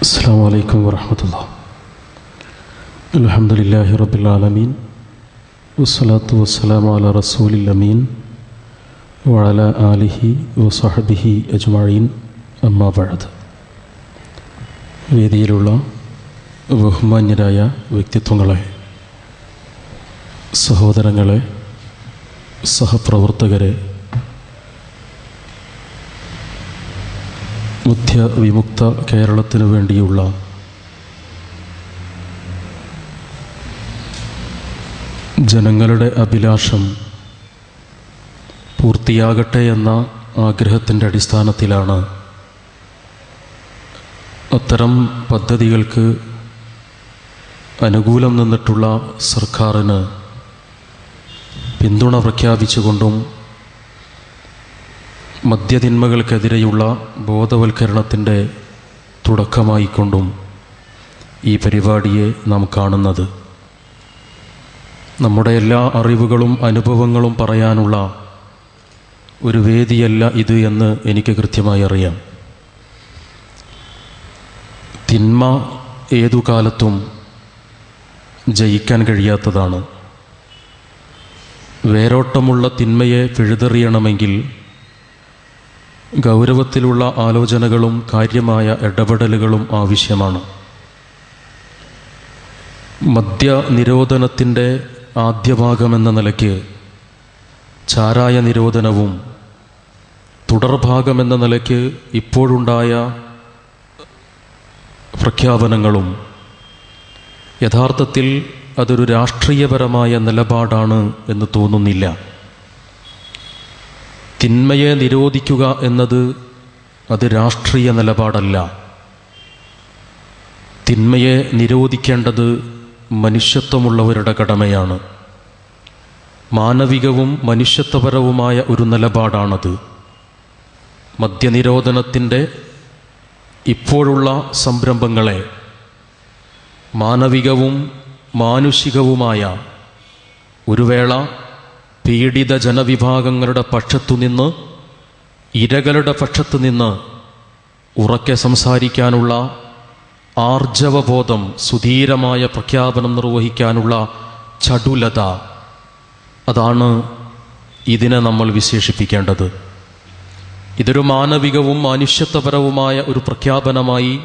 السلام عليكم ورحمة الله الحمد لله رب العالمين والصلاة والسلام على رسول الأمين وعلى آله وصحبه أجمعين أما بعد വേദിയിലുള്ള ബഹുമാന്യരായ വ്യക്തിത്വങ്ങളെ സഹോദരങ്ങളെ സഹപ്രവർത്തകരെ മുഖ്യ വിമുക്ത കേരളത്തിനു വേണ്ടിയുള്ള ജനങ്ങളുടെ അഭിലാഷം പൂർത്തിയാകട്ടെ എന്ന ആഗ്രഹത്തിന്റെ അടിസ്ഥാനത്തിലാണ് അത്തരം പദ്ധതികൾക്ക് അനുകൂലം നിന്നിട്ടുള്ള സർക്കാരിന് പിന്തുണ പ്രഖ്യാപിച്ചുകൊണ്ടും മദ്യതിന്മകൾക്കെതിരെയുള്ള ബോധവൽക്കരണത്തിന്റെ തുടക്കമായിക്കൊണ്ടും ഈ പരിപാടിയെ നാം കാണുന്നത്. നമ്മുടെ എല്ലാ അറിവുകളും അനുഭവങ്ങളും പറയാനുള്ള ഒരു വേദിയല്ല ഇത് എന്ന് എനിക്ക് കൃത്യമായി അറിയാം. തിന്മ ഏതു കാലത്തും ജയിക്കാൻ കഴിയാത്തതാണ്. വേരോട്ടമുള്ള തിന്മയെ പിഴുതെറിയണമെങ്കിൽ ഗൗരവത്തിലുള്ള ആലോചനകളും കാര്യമായ ഇടപെടലുകളും ആവശ്യമാണ്. മദ്യ നിരോധനത്തിന്റെ ആദ്യഭാഗമെന്ന നിലയ്ക്ക് ചാരായ നിരോധനവും തുടർഭാഗമെന്ന നിലയ്ക്ക് ഇപ്പോഴുണ്ടായ പ്രഖ്യാപനങ്ങളും യഥാർത്ഥത്തിൽ അതൊരു രാഷ്ട്രീയപരമായ നിലപാടാണ് എന്ന് തോന്നുന്നില്ല. തിന്മയെ നിരോധിക്കുക എന്നത് അത് രാഷ്ട്രീയ നിലപാടല്ല. തിന്മയെ നിരോധിക്കേണ്ടത് മനുഷ്യത്വമുള്ളവരുടെ കടമയാണ്. മാനവികവും മനുഷ്യത്വപരവുമായ ഒരു നിലപാടാണത്. മദ്യനിരോധനത്തിന്റെ ഇപ്പോഴുള്ള സംരംഭങ്ങളെ മാനവികവും മാനുഷികവുമായ ഒരു വേള പീഡിത ജനവിഭാഗങ്ങളുടെ പക്ഷത്തുനിന്ന് ഇരകളുടെ പക്ഷത്തു നിന്ന് ഉറക്കെ സംസാരിക്കാനുള്ള ആർജവബോധം സുധീരമായ പ്രഖ്യാപനം നിർവഹിക്കാനുള്ള ചടുലത. അതാണ് ഇതിനെ നമ്മൾ വിശേഷിപ്പിക്കേണ്ടത്. ഇതൊരു മാനവികവും മനുഷ്യത്വപരവുമായ ഒരു പ്രഖ്യാപനമായി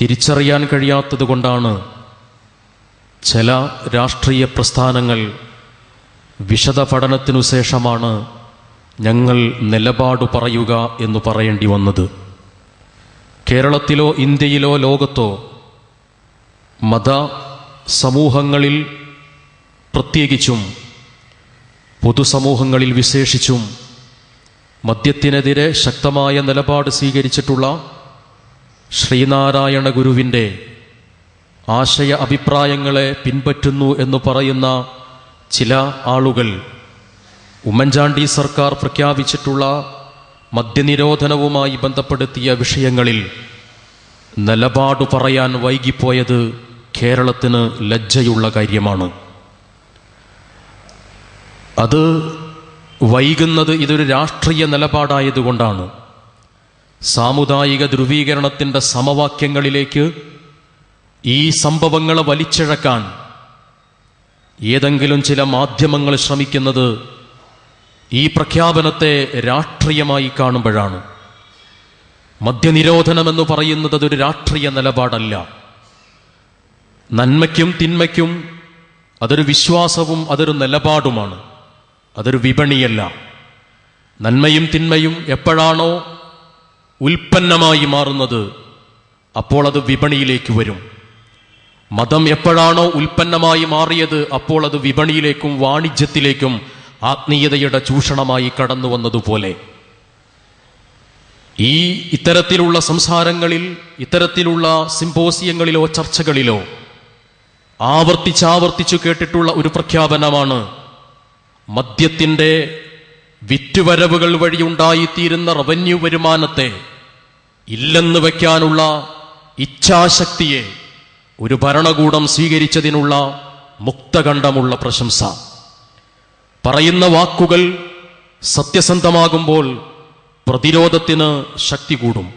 തിരിച്ചറിയാൻ കഴിയാത്തതുകൊണ്ടാണ് ചില രാഷ്ട്രീയ പ്രസ്ഥാനങ്ങൾ വിശദ പഠനത്തിനു ശേഷമാണ് ഞങ്ങൾ നിലപാട് പറയുക എന്ന് പറയേണ്ടി വന്നത്. കേരളത്തിലോ ഇന്ത്യയിലോ ലോകത്തോ മത സമൂഹങ്ങളിൽ പ്രത്യേകിച്ചും പൊതുസമൂഹങ്ങളിൽ വിശേഷിച്ചും മദ്യത്തിനെതിരെ ശക്തമായ നിലപാട് സ്വീകരിച്ചിട്ടുള്ള ശ്രീനാരായണ ഗുരുവിന്റെ ആശയ അഭിപ്രായങ്ങളെ പിൻപറ്റുന്നു എന്ന് പറയുന്ന ചില ആളുകൾ ഉമ്മൻചാണ്ടി സർക്കാർ പ്രഖ്യാപിച്ചിട്ടുള്ള മദ്യനിരോധനവുമായി ബന്ധപ്പെടുത്തിയ വിഷയങ്ങളിൽ നിലപാട് പറയാൻ വൈകിപ്പോയത് കേരളത്തിന് ലജ്ജയുള്ള കാര്യമാണ്. അത് വൈകുന്നത് ഇതൊരു രാഷ്ട്രീയ നിലപാടായതുകൊണ്ടാണ്. സാമുദായിക ധ്രുവീകരണത്തിന്റെ സമവാക്യങ്ങളിലേക്ക് ഈ സംഭവങ്ങളെ വലിച്ചിഴക്കാൻ ഏതെങ്കിലും ചില മാധ്യമങ്ങൾ ശ്രമിക്കുന്നത് ഈ പ്രഖ്യാപനത്തെ രാഷ്ട്രീയമായി കാണുമ്പോഴാണ്. മദ്യനിരോധനമെന്ന് പറയുന്നത് അതൊരു രാഷ്ട്രീയ നിലപാടല്ല. നന്മയ്ക്കും തിന്മയ്ക്കും അതൊരു വിശ്വാസവും അതൊരു നിലപാടുമാണ്. അതൊരു വിപണിയല്ല. നന്മയും തിന്മയും എപ്പോഴാണോ ഉൽപ്പന്നമായി മാറുന്നത് അപ്പോൾ അത് വിപണിയിലേക്ക് വരും. മതം എപ്പോഴാണോ ഉൽപ്പന്നമായി മാറിയത് അപ്പോൾ അത് വിപണിയിലേക്കും വാണിജ്യത്തിലേക്കും ആത്മീയതയുടെ ചൂഷണമായി കടന്നു വന്നതുപോലെ. ഈ ഇത്തരത്തിലുള്ള സംസാരങ്ങളിൽ ഇത്തരത്തിലുള്ള സിംപോസിയങ്ങളിലോ ചർച്ചകളിലോ ആവർത്തിച്ചാവർത്തിച്ചു കേട്ടിട്ടുള്ള ഒരു പ്രഖ്യാപനമാണ് മദ്യത്തിന്റെ വിറ്റുവരവുകൾ വഴി ഉണ്ടായിത്തീരുന്ന റവന്യൂ വരുമാനത്തെ ഇല്ലെന്ന് വയ്ക്കാനുള്ള ഇച്ഛാശക്തിയെ ഒരു ഭരണകൂടം സ്വീകരിച്ചതിനുള്ള മുക്തകണ്ഠമുള്ള പ്രശംസ. പറയുന്ന വാക്കുകൾ സത്യസന്ധമാകുമ്പോൾ പ്രതിരോധത്തിന് ശക്തി കൂടും.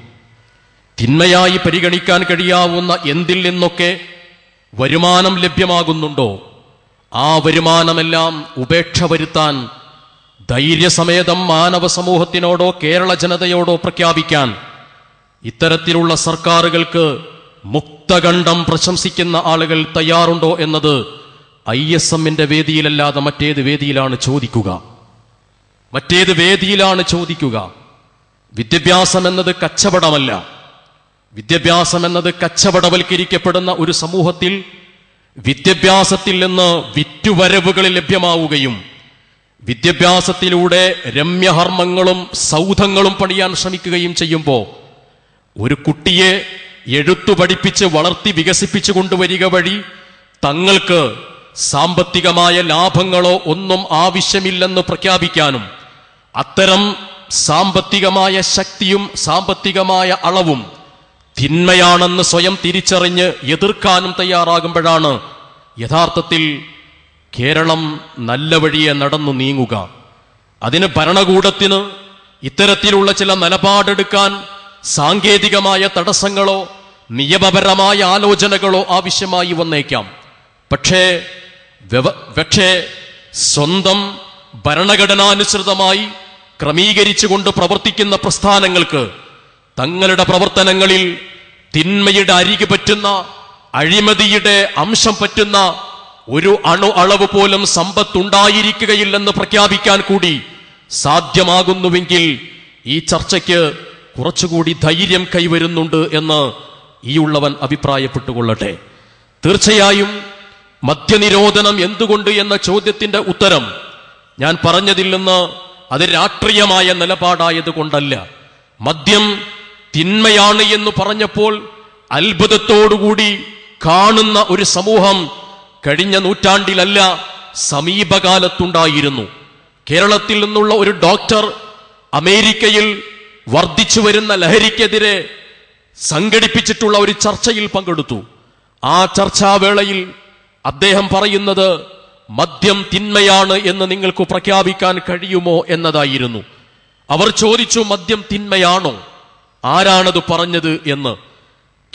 തിന്മയായി പരിഗണിക്കാൻ കഴിയാവുന്ന എന്തിൽ നിന്നൊക്കെ വരുമാനം ലഭ്യമാകുന്നുണ്ടോ? ആ വരുമാനമെല്ലാം ഉപേക്ഷ വരുത്താൻ ധൈര്യസമേതം മാനവ സമൂഹത്തിനോടോ കേരള ജനതയോടോ പ്രഖ്യാപിക്കാൻ ഇത്തരത്തിലുള്ള സർക്കാരുകൾക്ക് മുക്തകണ്ഠം പ്രശംസിക്കുന്ന ആളുകൾ തയ്യാറുണ്ടോ എന്നത് ഐ എസ് എമ്മിന്റെ വേദിയിലല്ലാതെ മറ്റേത് വേദിയിലാണ് ചോദിക്കുക. മറ്റേത് വേദിയിലാണ് ചോദിക്കുക. വിദ്യാഭ്യാസം എന്നത് കച്ചവടമല്ല. വിദ്യാഭ്യാസം എന്നത് കച്ചവടവൽക്കരിക്കപ്പെടുന്ന ഒരു സമൂഹത്തിൽ വിദ്യാഭ്യാസത്തിൽ നിന്ന് വിറ്റുവരവുകൾ ലഭ്യമാവുകയും വിദ്യാഭ്യാസത്തിലൂടെ രമ്യഹർമ്മങ്ങളും സൗധങ്ങളും പണിയാൻ ശ്രമിക്കുകയും ചെയ്യുമ്പോൾ ഒരു കുട്ടിയെ എഴുത്തു പഠിപ്പിച്ച് വളർത്തി വികസിപ്പിച്ചു കൊണ്ടുവരിക വഴി തങ്ങൾക്ക് സാമ്പത്തികമായ ലാഭങ്ങളോ ഒന്നും ആവശ്യമില്ലെന്ന് പ്രഖ്യാപിക്കാനും അത്തരം സാമ്പത്തികമായ ശക്തിയും സാമ്പത്തികമായ അളവും തിന്മയാണെന്ന് സ്വയം തിരിച്ചറിഞ്ഞ് എതിർക്കാനും തയ്യാറാകുമ്പോഴാണ് യഥാർത്ഥത്തിൽ കേരളം നല്ല വഴിയെ നടന്നു നീങ്ങുക. അതിന് ഭരണകൂടത്തിന് ഇത്തരത്തിലുള്ള ചില നിലപാടെടുക്കാൻ സാങ്കേതികമായ തടസ്സങ്ങളോ നിയമപരമായ ആലോചനകളോ ആവശ്യമായി വന്നേക്കാം. പക്ഷേ പക്ഷേ സ്വന്തം ഭരണഘടനാനുസൃതമായി ക്രമീകരിച്ചുകൊണ്ട് പ്രവർത്തിക്കുന്ന പ്രസ്ഥാനങ്ങൾക്ക് തങ്ങളുടെ പ്രവർത്തനങ്ങളിൽ തിന്മയുടെ അരികെ പറ്റുന്ന അഴിമതിയുടെ അംശം പറ്റുന്ന ഒരു അണു അളവ് പോലും സമ്പത്തുണ്ടായിരിക്കുകയില്ലെന്ന് പ്രഖ്യാപിക്കാൻ കൂടി സാധ്യമാകുന്നുവെങ്കിൽ ഈ ചർച്ചയ്ക്ക് കുറച്ചുകൂടി ധൈര്യം കൈവരുന്നുണ്ട് എന്ന് ഈ ഉള്ളവൻ അഭിപ്രായപ്പെട്ടുകൊള്ളട്ടെ. തീർച്ചയായും മദ്യനിരോധനം എന്തുകൊണ്ട് എന്ന ചോദ്യത്തിന്റെ ഉത്തരം ഞാൻ പറഞ്ഞതിൽ നിന്ന് അത് രാഷ്ട്രീയമായ നിലപാടായത് കൊണ്ടല്ല മദ്യം തിന്മയാണ് എന്ന് പറഞ്ഞപ്പോൾ അത്ഭുതത്തോടുകൂടി കാണുന്ന ഒരു സമൂഹം കഴിഞ്ഞ നൂറ്റാണ്ടിലല്ല സമീപകാലത്തുണ്ടായിരുന്നു. കേരളത്തിൽ നിന്നുള്ള ഒരു ഡോക്ടർ അമേരിക്കയിൽ വർദ്ധിച്ചു വരുന്ന ലഹരിക്കെതിരെ സംഘടിപ്പിച്ചിട്ടുള്ള ഒരു ചർച്ചയിൽ പങ്കെടുത്തു. ആ ചർച്ചാവേളയിൽ അദ്ദേഹം പറയുന്നത് മദ്യം തിന്മയാണ് എന്ന് നിങ്ങൾക്ക് പ്രഖ്യാപിക്കാൻ കഴിയുമോ എന്നതായിരുന്നു. അവർ ചോദിച്ചു മദ്യം തിന്മയാണോ? ആരാണത് പറഞ്ഞത് എന്ന്?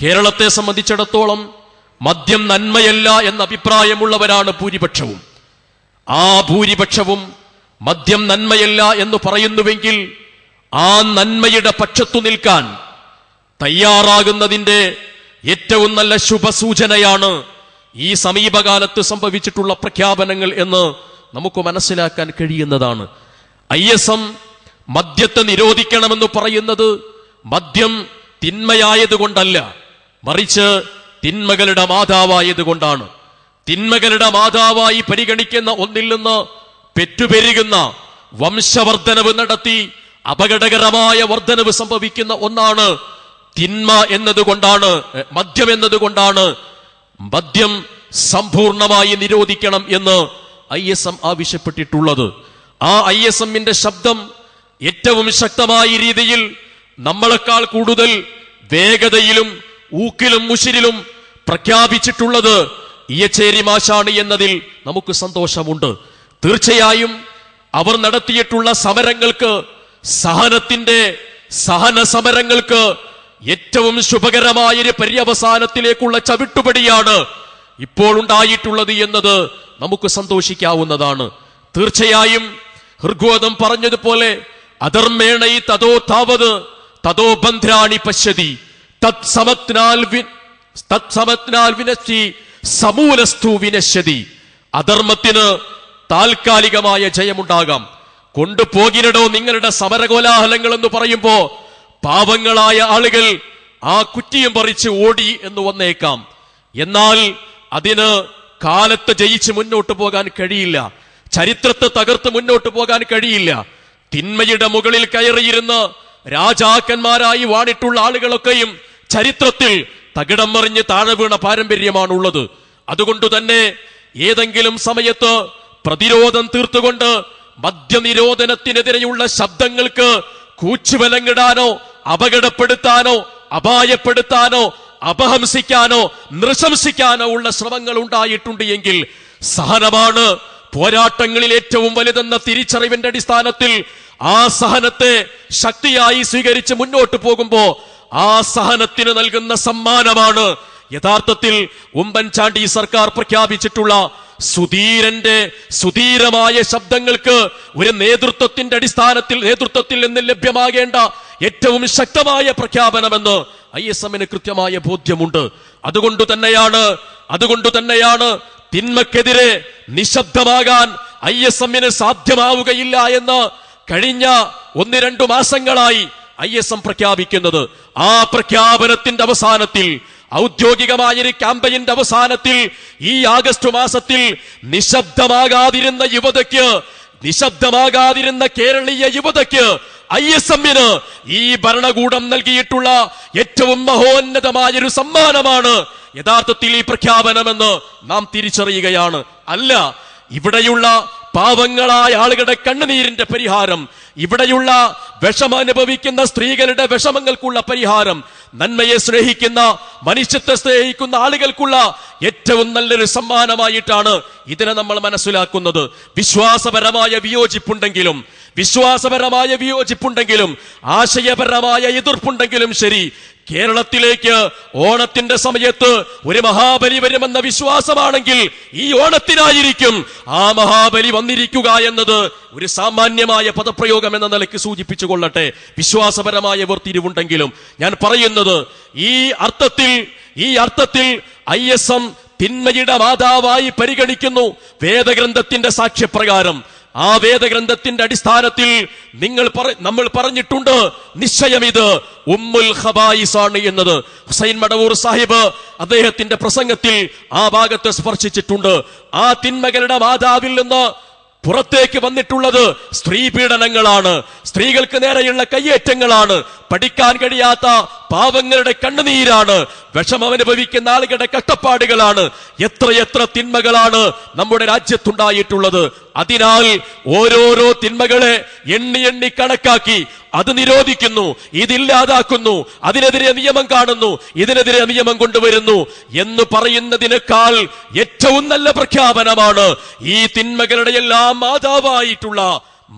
കേരളത്തെ സംബന്ധിച്ചിടത്തോളം മദ്യം നന്മയല്ല എന്ന അഭിപ്രായമുള്ളവരാണ് ഭൂരിപക്ഷവും. ആ ഭൂരിപക്ഷവും മദ്യം നന്മയല്ല എന്ന് പറയുന്നുവെങ്കിൽ ആ നന്മയുടെ പക്ഷത്തു നിൽക്കാൻ തയ്യാറാകുന്നതിന്റെ ഏറ്റവും നല്ല ശുഭസൂചനയാണ് ഈ സമീപകാലത്ത് സംഭവിച്ചിട്ടുള്ള പ്രഖ്യാപനങ്ങൾ എന്ന് നമുക്ക് മനസ്സിലാക്കാൻ കഴിയുന്നതാണ്. ഐ എസ് എം മദ്യത്തെ നിരോധിക്കണമെന്ന് പറയുന്നത് മദ്യം തിന്മയായതുകൊണ്ടല്ല മറിച്ച് തിന്മകളുടെ മാതാവായതുകൊണ്ടാണ്. തിന്മകളുടെ മാതാവായി പരിഗണിക്കുന്ന ഒന്നിൽ നിന്ന് പെറ്റുപെരുകുന്ന വംശവർദ്ധനവ് നടത്തി അപകടകരമായ വർധനവ് സംഭവിക്കുന്ന ഒന്നാണ് തിന്മ എന്നതുകൊണ്ടാണ് മദ്യം എന്നതുകൊണ്ടാണ് മദ്യം സമ്പൂർണമായി നിരോധിക്കണം എന്ന് ഐ എസ് എം ആവശ്യപ്പെട്ടിട്ടുള്ളത്. ആ ഐ എസ് എമ്മിന്റെ ശബ്ദം ഏറ്റവും ശക്തമായ രീതിയിൽ നമ്മളെക്കാൾ കൂടുതൽ വേഗതയിലും ഊക്കിലും മുഷിരിലും പ്രഖ്യാപിച്ചിട്ടുള്ളത് ഇയച്ചേരി മാഷാണ് എന്നതിൽ നമുക്ക് സന്തോഷമുണ്ട്. തീർച്ചയായും അവർ നടത്തിയിട്ടുള്ള സമരങ്ങൾക്ക് സഹനത്തിന്റെ സഹന സമരങ്ങൾക്ക് ഏറ്റവും ശുഭകരമായ ഒരു പര്യവസാനത്തിലേക്കുള്ള ചവിട്ടുപടിയാണ് ഇപ്പോൾ ഉണ്ടായിട്ടുള്ളത് എന്നത് നമുക്ക് സന്തോഷിക്കാവുന്നതാണ്. തീർച്ചയായും ഹൃഗോദം പറഞ്ഞതുപോലെ അധർമ്മേണൈ തതോ താവത് തതോ ബന്ധ്രാണി പശ്യതി. സമൂലസ്തു വിനശ്യതി. അധർമ്മത്തിന് താൽക്കാലികമായ ജയമുണ്ടാകാം. കൊണ്ടുപോകിനടോ നിങ്ങളുടെ സമരകോലാഹലങ്ങൾ എന്ന് പറയുമ്പോ പാപങ്ങളായ ആളുകൾ ആ കുറ്റിയും പറിച്ച് ഓടി എന്ന് വന്നേക്കാം. എന്നാൽ അതിന് കാലത്ത് ജയിച്ച് മുന്നോട്ട് പോകാൻ കഴിയില്ല. ചരിത്രത്തെ തകർത്ത് മുന്നോട്ട് പോകാൻ കഴിയില്ല. തിന്മയുടെ മുകളിൽ കയറിയിരുന്ന് രാജാക്കന്മാരായി വാണിട്ടുള്ള ആളുകളൊക്കെയും ചരിത്രത്തിൽ തകിടം മറിഞ്ഞ് താഴെ വീണ പാരമ്പര്യമാണുള്ളത്. അതുകൊണ്ട് തന്നെ ഏതെങ്കിലും സമയത്ത് പ്രതിരോധം തീർത്തുകൊണ്ട് മദ്യനിരോധനത്തിനെതിരെയുള്ള ശബ്ദങ്ങൾക്ക് കൂച്ചുവലങ്ങിടാനോ അപകടപ്പെടുത്താനോ അപായപ്പെടുത്താനോ അപഹംസിക്കാനോ നൃശംസിക്കാനോ ഉള്ള ശ്രമങ്ങൾ ഉണ്ടായിട്ടുണ്ട് എങ്കിൽ സഹനമാണ് പോരാട്ടങ്ങളിൽ ഏറ്റവും വലുതെന്ന തിരിച്ചറിവിന്റെ അടിസ്ഥാനത്തിൽ ആ സഹനത്തെ ശക്തിയായി സ്വീകരിച്ച് മുന്നോട്ട് പോകുമ്പോൾ ആ സഹനത്തിന് നൽകുന്ന സമ്മാനമാണ്. യഥാർത്ഥത്തിൽ ഉമ്മൻചാണ്ടി സർക്കാർ പ്രഖ്യാപിച്ചിട്ടുള്ള സുധീരന്റെ സുധീരമായ ശബ്ദങ്ങൾക്ക് ഒരു നേതൃത്വത്തിന്റെ അടിസ്ഥാനത്തിൽ നേതൃത്വത്തിൽ നിന്ന് ലഭ്യമാകേണ്ട ഏറ്റവും ശക്തമായ പ്രഖ്യാപനമെന്ന് ഐ എസ് എമ്മിന് കൃത്യമായ ബോധ്യമുണ്ട്. അതുകൊണ്ട് തന്നെയാണ് അതുകൊണ്ട് തന്നെയാണ് തിന്മക്കെതിരെ നിശബ്ദമാകാൻ ഐ എസ് എമ്മിന് സാധ്യമാവുകയില്ല എന്ന് കഴിഞ്ഞ ഒന്ന് രണ്ടു മാസങ്ങളായി ഐ എസ് എം പ്രഖ്യാപിക്കുന്നത്. ആ പ്രഖ്യാപനത്തിന്റെ അവസാനത്തിൽ ഔദ്യോഗികമായ ഒരു ക്യാമ്പയിന്റെ അവസാനത്തിൽ ഈ ആഗസ്റ്റ് മാസത്തിൽ നിശബ്ദമാകാതിരുന്ന യുവതയ്ക്ക് നിശബ്ദമാകാതിരുന്ന കേരളീയ യുവതയ്ക്ക് ഐ എസ് എമ്മിന് ഈ ഭരണകൂടം നൽകിയിട്ടുള്ള ഏറ്റവും മഹോന്നതമായൊരു സമ്മാനമാണ്. യഥാർത്ഥത്തിൽ ഈ പ്രഖ്യാപനമെന്ന് നാം തിരിച്ചറിയുകയാണ്. അല്ല ഇവിടെയുള്ള പാവങ്ങളായ ആളുകളുടെ കണ്ണുനീരിന്റെ പരിഹാരം. ഇവിടെയുള്ള വിഷമനുഭവിക്കുന്ന സ്ത്രീകളുടെ വിഷമങ്ങൾക്കുള്ള പരിഹാരം. നന്മയെ സ്നേഹിക്കുന്ന മനുഷ്യത്തെ സ്നേഹിക്കുന്ന ആളുകൾക്കുള്ള ഏറ്റവും നല്ലൊരു സമ്മാനമായിട്ടാണ് ഇതിനെ നമ്മൾ മനസ്സിലാക്കുന്നത്. വിശ്വാസപരമായ വിയോജിപ്പുണ്ടെങ്കിലും വിശ്വാസപരമായ വിയോജിപ്പുണ്ടെങ്കിലും ആശയപരമായ എതിർപ്പുണ്ടെങ്കിലും ശരി കേരളത്തിലേക്ക് ഓണത്തിന്റെ സമയത്ത് ഒരു മഹാബലി വരുമെന്ന വിശ്വാസമാണെങ്കിൽ ഈ ഓണത്തിനായിരിക്കും ആ മഹാബലി വന്നിരിക്കുക എന്നത് ഒരു സാമാന്യമായ പദപ്രയോഗം എന്ന നിലയ്ക്ക് സൂചിപ്പിച്ചു കൊള്ളട്ടെ വിശ്വാസപരമായ വേർതിരിവുണ്ടെങ്കിലും ഞാൻ പറയുന്നത് ഈ അർത്ഥത്തിൽ ഈ അർത്ഥത്തിൽ ഐ എസ് എം തിന്മയുടെ മാതാവായി പരിഗണിക്കുന്നു വേദഗ്രന്ഥത്തിന്റെ സാക്ഷ്യപ്രകാരം. ആ വേദഗ്രന്ഥത്തിന്റെ അടിസ്ഥാനത്തിൽ നിങ്ങൾ നമ്മൾ പറഞ്ഞിട്ടുണ്ട് നിശ്ചയം ഇത് ഉമ്മുൽ ഹബായിസാണ് എന്നത്. ഹുസൈൻ മടവൂർ സാഹിബ് അദ്ദേഹത്തിന്റെ പ്രസംഗത്തിൽ ആ ഭാഗത്ത് സ്പർശിച്ചിട്ടുണ്ട്. ആ തിന്മകളുടെ മാതാവിൽ നിന്ന് പുറത്തേക്ക് വന്നിട്ടുള്ളത് സ്ത്രീ പീഡനങ്ങളാണ്. സ്ത്രീകൾക്ക് നേരെയുള്ള കയ്യേറ്റങ്ങളാണ്. പഠിക്കാൻ കഴിയാത്ത പാവങ്ങളുടെ കണ്ണുനീരാണ്. വിഷമമനുഭവിക്കുന്ന ആളുകളുടെ കഷ്ടപ്പാടുകളാണ്. എത്രയെത്ര തിന്മകളാണ് നമ്മുടെ രാജ്യത്തുണ്ടായിട്ടുള്ളത്. അതിനാൽ ഓരോരോ തിന്മകളെ എണ്ണി എണ്ണി കണക്കാക്കി അത് നിരോധിക്കുന്നു ഇതില്ലാതാക്കുന്നു അതിനെതിരെ നിയമം കാണുന്നു ഇതിനെതിരെ നിയമം കൊണ്ടുവരുന്നു എന്ന് പറയുന്നതിനേക്കാൾ ഏറ്റവും നല്ല പ്രഖ്യാപനമാണ് ഈ തിന്മകളുടെ എല്ലാം മാതാവായിട്ടുള്ള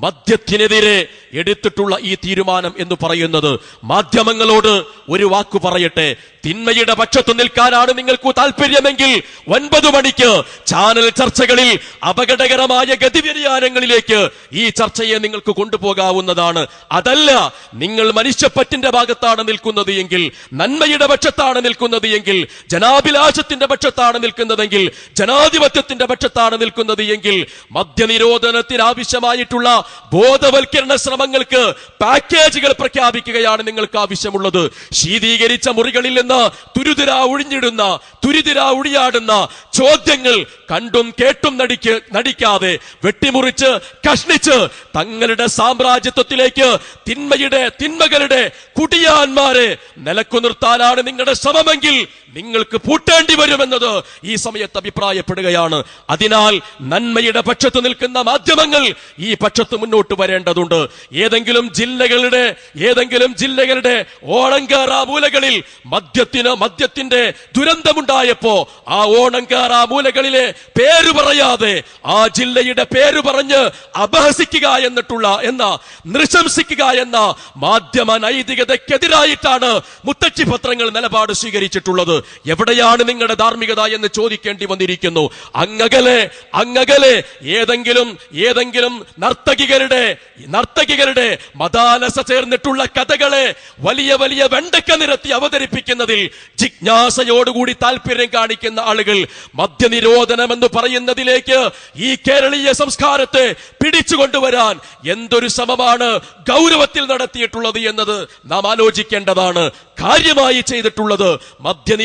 മദ്യത്തിനെതിരെ എടുത്തിട്ടുള്ള ഈ തീരുമാനം എന്ന് പറയുന്നത് മാധ്യമങ്ങളോട് ഒരു വാക്കു പറയട്ടെ. തിന്മയുടെ പക്ഷത്തു നിൽക്കാനാണ് നിങ്ങൾക്ക് താല്പര്യമെങ്കിൽ ഒൻപത് മണിക്ക് ചാനൽ ചർച്ചകളിൽ അപകടകരമായ ഗതിവ്യതിയാനങ്ങളിലേക്ക് ഈ ചർച്ചയെ നിങ്ങൾക്ക് കൊണ്ടുപോകാവുന്നതാണ്. അതല്ല നിങ്ങൾ മനുഷ്യപ്പറ്റിന്റെ ഭാഗത്താണ് നിൽക്കുന്നത് എങ്കിൽ നന്മയുടെ പക്ഷത്താണ് നിൽക്കുന്നത് എങ്കിൽ ജനാഭിലാഷത്തിന്റെ പക്ഷത്താണ് നിൽക്കുന്നതെങ്കിൽ ജനാധിപത്യത്തിന്റെ പക്ഷത്താണ് നിൽക്കുന്നത് എങ്കിൽ മദ്യനിരോധനത്തിന് ആവശ്യമായിട്ടുള്ള ബോധവൽക്കരണ ശ്രമങ്ങൾക്ക് പാക്കേജുകൾ പ്രഖ്യാപിക്കുകയാണ് നിങ്ങൾക്ക് ആവശ്യമുള്ളത്. ശീതീകരിച്ച മുറികളിൽ നിന്ന് തുരുതിര ഒഴിഞ്ഞിടുന്ന തുരിതിര ഒഴിയാടുന്ന ചോദ്യങ്ങൾ കണ്ടും കേട്ടും നടിക്ക് നടിക്കാതെ വെട്ടിമുറിച്ച് കഷ്ണിച്ച് തങ്ങളുടെ സാമ്രാജ്യത്വത്തിലേക്ക് തിന്മയുടെ തിന്മകളുടെ കുടിയാന്മാരെ നിലക്കു നിർത്താനാണ് നിങ്ങളുടെ ശ്രമമെങ്കിൽ നിങ്ങൾക്ക് പൂട്ടേണ്ടി വരുമെന്നത് ഈ സമയത്ത് അഭിപ്രായപ്പെടുകയാണ്. അതിനാൽ നന്മയുടെ പക്ഷത്ത് നിൽക്കുന്ന മാധ്യമങ്ങൾ ഈ പക്ഷത്ത് മുന്നോട്ട് വരേണ്ടതുണ്ട്. ഏതെങ്കിലും ജില്ലകളുടെ ഏതെങ്കിലും ജില്ലകളുടെ ഓണങ്കാറ മൂലകളിൽ മദ്യത്തിന് മദ്യത്തിന്റെ ദുരന്തമുണ്ടായപ്പോ ആ ഓണങ്കാറ മൂലകളിലെ പേര് പറയാതെ ആ ജില്ലയുടെ പേര് പറഞ്ഞ് അപഹസിക്കുക എന്നിട്ടുള്ള എന്ന നൃശംസിക്കുക എന്ന മാധ്യമ നൈതികതയ്ക്കെതിരായിട്ടാണ് മുത്തച്ചി പത്രങ്ങൾ നിലപാട് സ്വീകരിച്ചിട്ടുള്ളത്. എവിടെയാണ് നിങ്ങളുടെ ധാർമ്മികത എന്ന് ചോദിക്കേണ്ടി വന്നിരിക്കുന്നു? അങ്ങകലെ അങ്ങകലെ ഏതെങ്കിലും ഏതെങ്കിലും നർത്തകികളുടെ നർത്തകികളുടെ മതാലസ ചേർന്നിട്ടുള്ള കഥകളെ വലിയ വലിയ വെണ്ടക്ക നിരത്തി അവതരിപ്പിക്കുന്നതിൽ ജിജ്ഞാസയോടുകൂടി താല്പര്യം കാണിക്കുന്ന ആളുകൾ മദ്യനിരോധനം എന്ന് പറയുന്നതിലേക്ക് ഈ കേരളീയ സംസ്കാരത്തെ പിടിച്ചുകൊണ്ടുവരാൻ എന്തൊരു ശ്രമമാണ് ഗൗരവത്തിൽ നടത്തിയിട്ടുള്ളത് എന്നത് നാം ആലോചിക്കേണ്ടതാണ്. കാര്യമായി ചെയ്തിട്ടുള്ളത്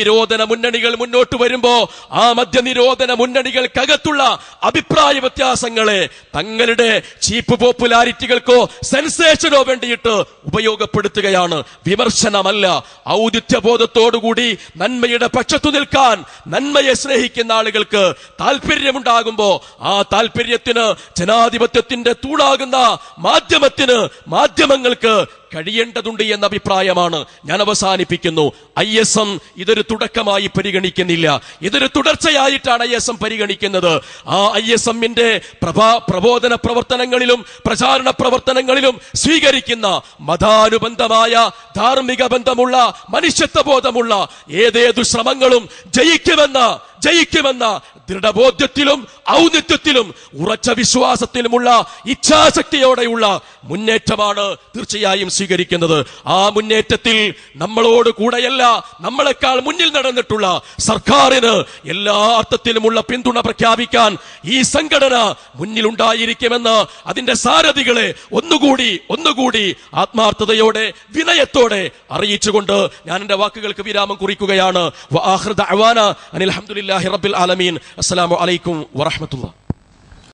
മദ്യനിരോധന മുന്നണികൾ മുന്നോട്ട് വരുമ്പോ ആ മദ്യനിരോധന മുന്നണികൾക്കകത്തുള്ള അഭിപ്രായ വ്യത്യാസങ്ങളെ തങ്ങളുടെ ചീപ്പ് പോപ്പുലാരിറ്റികൾക്കോ സെൻസേഷനോ വേണ്ടിയിട്ട് ഉപയോഗപ്പെടുത്തുകയാണ്. വിമർശനമല്ല. ഔദിത്യബോധത്തോടുകൂടി നന്മയുടെ പക്ഷത്തു നിൽക്കാൻ നന്മയെ സ്നേഹിക്കുന്ന ആളുകൾക്ക് താല്പര്യമുണ്ടാകുമ്പോ ആ താല്പര്യത്തിന് ജനാധിപത്യത്തിന്റെ തൂണാകുന്ന മാധ്യമത്തിന് മാധ്യമങ്ങൾക്ക് കഴിയേണ്ടതുണ്ട് എന്ന അഭിപ്രായമാണ് ഞാൻ അവസാനിപ്പിക്കുന്നു. ഐ എസ് എം ഇതൊരു തുടക്കമായി പരിഗണിക്കുന്നില്ല. ഇതൊരു തുടർച്ചയായിട്ടാണ് ഐ എസ് എം പരിഗണിക്കുന്നത്. ആ ഐ എസ് എമ്മിന്റെ പ്രഭാ പ്രബോധന പ്രവർത്തനങ്ങളിലും പ്രചാരണ പ്രവർത്തനങ്ങളിലും സ്വീകരിക്കുന്ന മതാനുബന്ധമായ ധാർമ്മിക ബന്ധമുള്ള മനുഷ്യത്വബോധമുള്ള ഏതേതു ശ്രമങ്ങളും ജയിക്കുമെന്ന ജയിക്കുമെന്ന ദൃഢബോധ്യത്തിലും ഔന്നിത്യത്തിലും ഉറച്ച വിശ്വാസത്തിലുമുള്ള ഇച്ഛാശക്തിയോടെയുള്ള മുന്നേറ്റമാണ് തീർച്ചയായും സ്വീകരിക്കുന്നത്. ആ മുന്നേറ്റത്തിൽ നമ്മളോട് കൂടെയല്ല നമ്മളെക്കാൾ മുന്നിൽ നടന്നിട്ടുള്ള സർക്കാരിന് എല്ലാ അർത്ഥത്തിലുമുള്ള പിന്തുണ പ്രഖ്യാപിക്കാൻ ഈ സംഘടന മുന്നിലുണ്ടായിരിക്കുമെന്ന് അതിന്റെ സാരഥികളെ ഒന്നുകൂടി ഒന്നുകൂടി ആത്മാർത്ഥതയോടെ വിനയത്തോടെ അറിയിച്ചുകൊണ്ട് ഞാൻ എന്റെ വാക്കുകൾക്ക് വിരാമം കുറിക്കുകയാണ്. അനിൽ ആഖിറു لله رب العالمين. السلام عليكم ورحمة الله.